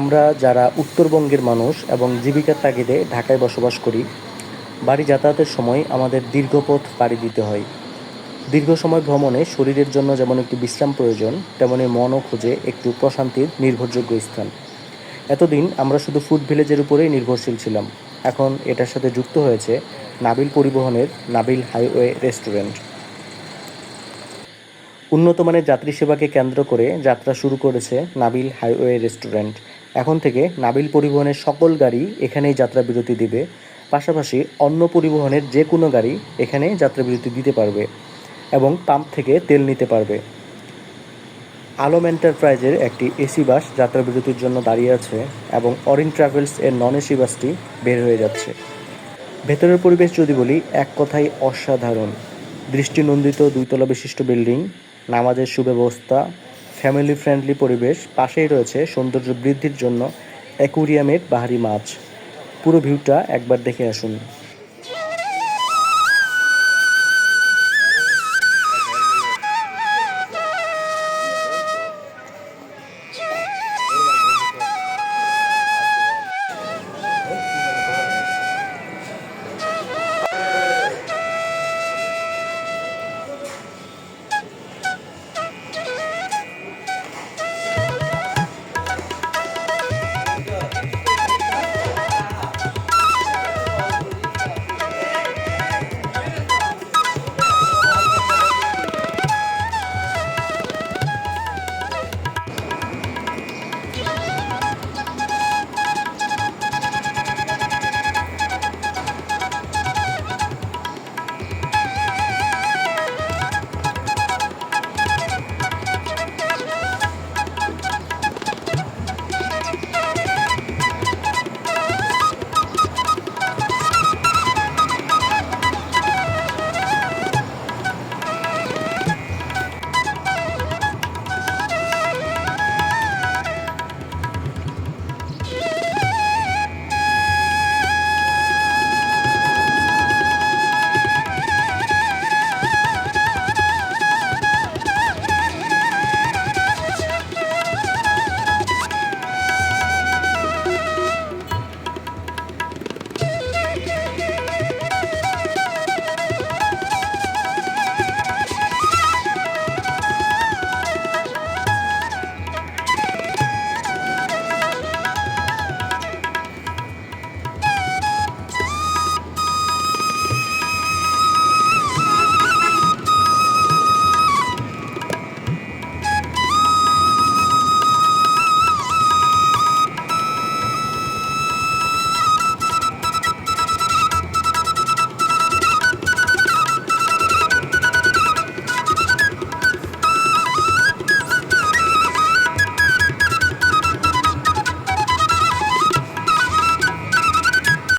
আমরা যারা উত্তরবঙ্গের মানুষ এবং জীবিকার তাগিদে ঢাকায় বসবাস করি, বাড়ি যাতায়াতের সময় আমাদের দীর্ঘ পথ পাড়ি দিতে হয়। দীর্ঘ সময় ভ্রমণে শরীরের জন্য যেমন একটি বিশ্রাম প্রয়োজন, তেমনি মনও খোঁজে একটু প্রশান্তির নির্ভরযোগ্য স্থান। এতদিন আমরা শুধু ফুড ভিলেজের উপরেই নির্ভরশীল ছিলাম। এখন এটার সাথে যুক্ত হয়েছে নাবিল পরিবহনের নাবিল হাইওয়ে রেস্টুরেন্ট। উন্নত মানের যাত্রী সেবাকে কেন্দ্র করে যাত্রা শুরু করেছে নাবিল হাইওয়ে রেস্টুরেন্ট। এখন থেকে নাবিল পরিবহনের সকল গাড়ি এখানেই যাত্রা বিরতি দিবে। পাশাপাশি অন্য পরিবহনের যে কোনো গাড়ি এখানে যাত্রা বিরতি দিতে পারবে এবং পাম্প থেকে তেল নিতে পারবে। আলম এন্টারপ্রাইজের একটি এসি বাস যাত্রা বিরতির জন্য দাঁড়িয়ে আছে এবং অরিন ট্রাভেলস এর নন এসি বাসটি বের হয়ে যাচ্ছে। ভেতরের পরিবেশ যদি বলি, এক কথাই অসাধারণ। দৃষ্টিনন্দিত দুইতলা বিশিষ্ট বিল্ডিং, নামাজের সুব্যবস্থা ফ্যামিলি ফ্রেন্ডলি পরিবেশ পাশেই রয়েছে সৌন্দর্য বৃদ্ধির জন্য অ্যাকুরিয়ামের বাহারি মাছ। পুরো ভিউটা একবার দেখে আসুন।